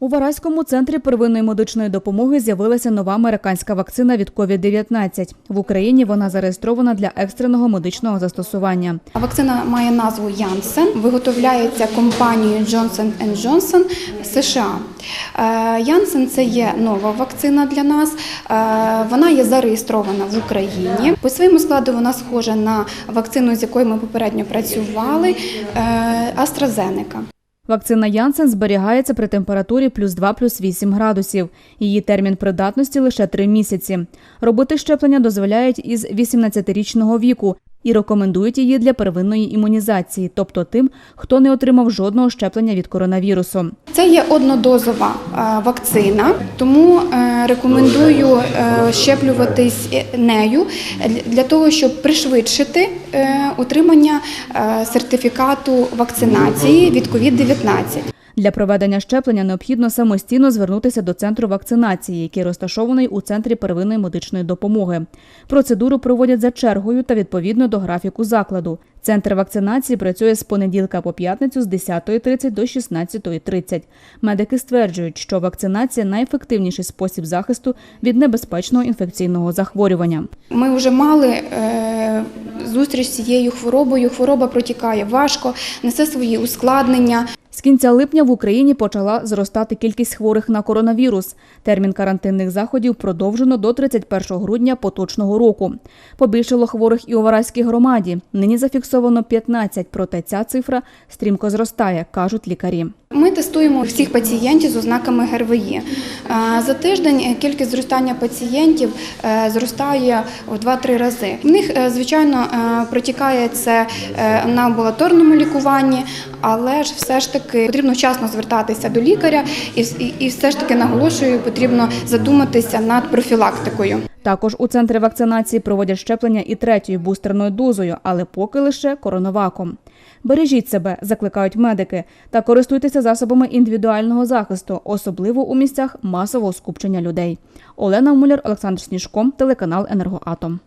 У Вараському центрі первинної медичної допомоги з'явилася нова американська вакцина від COVID-19. В Україні вона зареєстрована для екстреного медичного застосування. Вакцина має назву Janssen, виготовляється компанією Johnson Johnson США. Janssen – це є нова вакцина для нас. Е, Вона є зареєстрована в Україні. По своєму складу вона схожа на вакцину, з якою ми попередньо працювали е, AstraZeneca. Вакцина Янсен зберігається при температурі плюс 2 плюс 8 градусів. Її термін придатності лише 3 місяці. Робити щеплення дозволяють із 18-річного віку і рекомендують її для первинної імунізації, тобто тим, хто не отримав жодного щеплення від коронавірусу. Це є однодозова е, вакцина, тому е, рекомендую е, щеплюватись нею для того, щоб пришвидшити отримання сертифікату вакцинації від COVID-19. Для проведення щеплення необхідно самостійно звернутися до центру вакцинації, який розташований у центрі первинної медичної допомоги. Процедуру проводять за чергою та відповідно до графіку закладу. Центр вакцинації працює з понеділка по п'ятницю з 10.30 до 16.30. Медики стверджують, що вакцинація найефективніший спосіб захисту від небезпечного інфекційного захворювання. Ми вже мали е, зустріч з цією хворобою. Хвороба протікає важко, несе свої ускладнення. З кінця липня в Україні почала зростати кількість хворих на коронавірус. Термін карантинних заходів продовжено до 31 грудня поточного року. Побільшало хворих і у Вараській громаді. Нині зафіксовано 15, проте ця цифра стрімко зростає, кажуть лікарі. Ми тестуємо всіх пацієнтів з ознаками ГРВІ. Е, За тиждень кількість зростання пацієнтів е, зростає в 2-3 рази. В них, е, звичайно, протікає це на амбулаторному лікуванні, але ж все ж таки потрібно вчасно звертатися до лікаря, і, все ж таки наголошую, потрібно задуматися над профілактикою. Також у центрі вакцинації проводять щеплення і третьою бустерною дозою, але поки лише коронаваком. Бережіть себе, закликають медики, та користуйтеся засобами індивідуального захисту, особливо у місцях масового скупчення людей. Олена Муляр, Олександр Сніжко, телеканал Енергоатом.